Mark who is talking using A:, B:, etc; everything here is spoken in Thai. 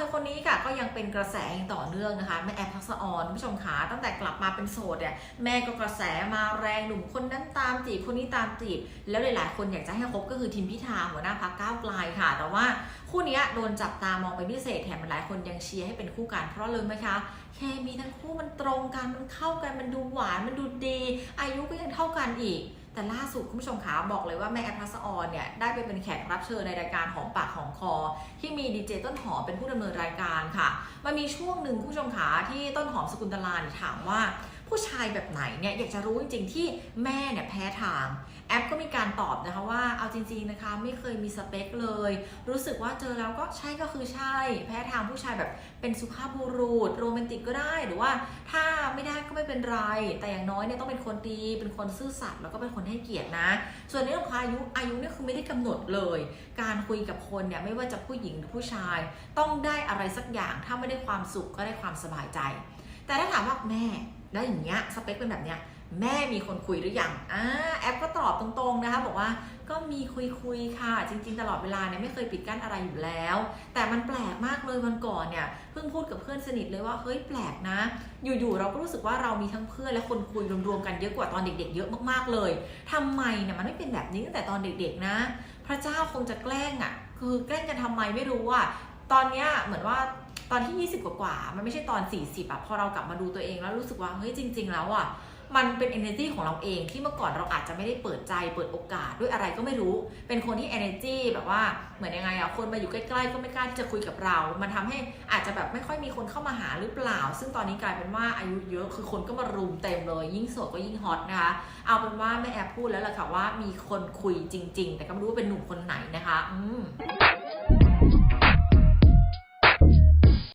A: ธอคนนี้ค่ะก็ยังเป็นกระแสอย่างต่อเนื่องนะคะแม่แอฟทักษะออนผู้ชมขาตั้งแต่กลับมาเป็นโสดเนี่ยแม่ก็กระแสมาแรงหนุ่มคนนั้นตามจีบคนนี้ตามจีบ แล้วหลายๆ คนอยากจะให้คบก็คือทิมพิธาหัวหน้าพักก้าวไกลค่ะ แต่ว่าคู่นี้โดนจับตามองเป็นพิเศษแถมหลายคนยังเชียร์ให้เป็นคู่กันเพราะเลยไหมคะเคมีทั้งคู่มันตรงกันมันเข้ากันมันดูหวานมันดูดี อายุก็ยังเท่ากันอีก แต่ล่าสุดคุณผู้ชมขาบอกเลยว่าแม่แอฟทักษะออนเนี่ยได้ไปเป็นแขกรับเชิญในรายการหอมปากหอมคอ ที่มีดีเจต้นหอมเป็นผู้ดำเนินรายการค่ะ มันมีช่วงหนึ่งคุณผู้ชมขาที่ต้นหอมสกุลตลาถามว่าผู้ชายแบบไหนเนี่ยอยากจะรู้จริงๆที่แม่เนี่ยแพ้ทาง แอปก็มีการตอบนะคะว่าเอาจริงๆนะคะไม่เคยมีสเปคเลย รู้สึกว่าเจอแล้วก็ใช่ก็คือใช่ แพ้ทางผู้ชายแบบเป็นสุภาพบุรุษโรแมนติกก็ได้หรือว่าถ้าไม่ได้ ก็ไม่เป็นไร แต่อย่างน้อยเนี่ยต้องเป็นคนดี เป็นคนซื่อสัตย์แล้วก็เป็นคนให้เกียรตินะ ส่วนในเรื่องของอายุอายุเนี่ยคือไม่ได้กำหนดเลย การคุยกับคนเนี่ยไม่ว่าจะผู้หญิงหรือผู้ชาย ต้องได้อะไรสักอย่างถ้าไม่ได้ความสุขก็ได้ความสบายใจ แต่ถ้าถามว่าแม่แล้วอย่างเงี้ยสเปคเป็นแบบเนี้ยแม่มีคนคุยหรือยังอ่าแอปก็ต ตรงๆนะคะ บอกว่าก็มีคุยคุยๆค่ะ จริง ๆ ตลอดเวลาเนี่ยไม่เคยปิดกั้นอะไรอยู่แล้ว แต่มันแปลกมากเลยวันก่อนเนี่ยเพิ่งพูดกับเพื่อนสนิทเลยว่าเฮ้ยแปลกนะ อยู่ๆเราก็รู้สึกว่าเรามีทั้งเพื่อนและคนคุยรวมๆกันเยอะกว่าตอนเด็ก ๆ เยอะมากๆเลยทำไมเนี่ยมันไม่เป็นแบบนี้ตั้งแต่ตอนเด็ก ๆ นะ พระเจ้าคงจะแกล้งอะ คือแกล้งกันทำไมไม่รู้อะตอนเนี้ยเหมือนว่าตอนที่ 20 กว่า มันไม่ใช่ตอน 40อะพอเรากลับมาดูตัวเองแล้วรู้สึกว่า เฮ้ย จริง ๆ แล้วอะ มันเป็น energy ของเราเองที่เมื่อก่อนเราอาจจะไม่ได้เปิดใจเปิดโอกาสด้วยอะไรก็ไม่รู้ เป็นคนที่ energy แบบว่าเหมือนยังไงอะคนมาอยู่ใกล้ๆ ก็ไม่กล้าที่จะคุยกับเรา มันทำให้อาจจะแบบไม่ค่อยมีคนเข้ามาหาหรือเปล่า ซึ่งตอนนี้กลายเป็นว่าอายุเยอะคือคนก็มารุมเต็มเลย ยิ่งโสดก็ยิ่งฮอตนะคะเอาเป็นว่าแม่แอบพูดแล้วล่ะค่ะว่ามีคนคุยจริง ๆ แต่ก็ไม่รู้ว่าเป็นหนุ่มคนไหนนะคะ อืม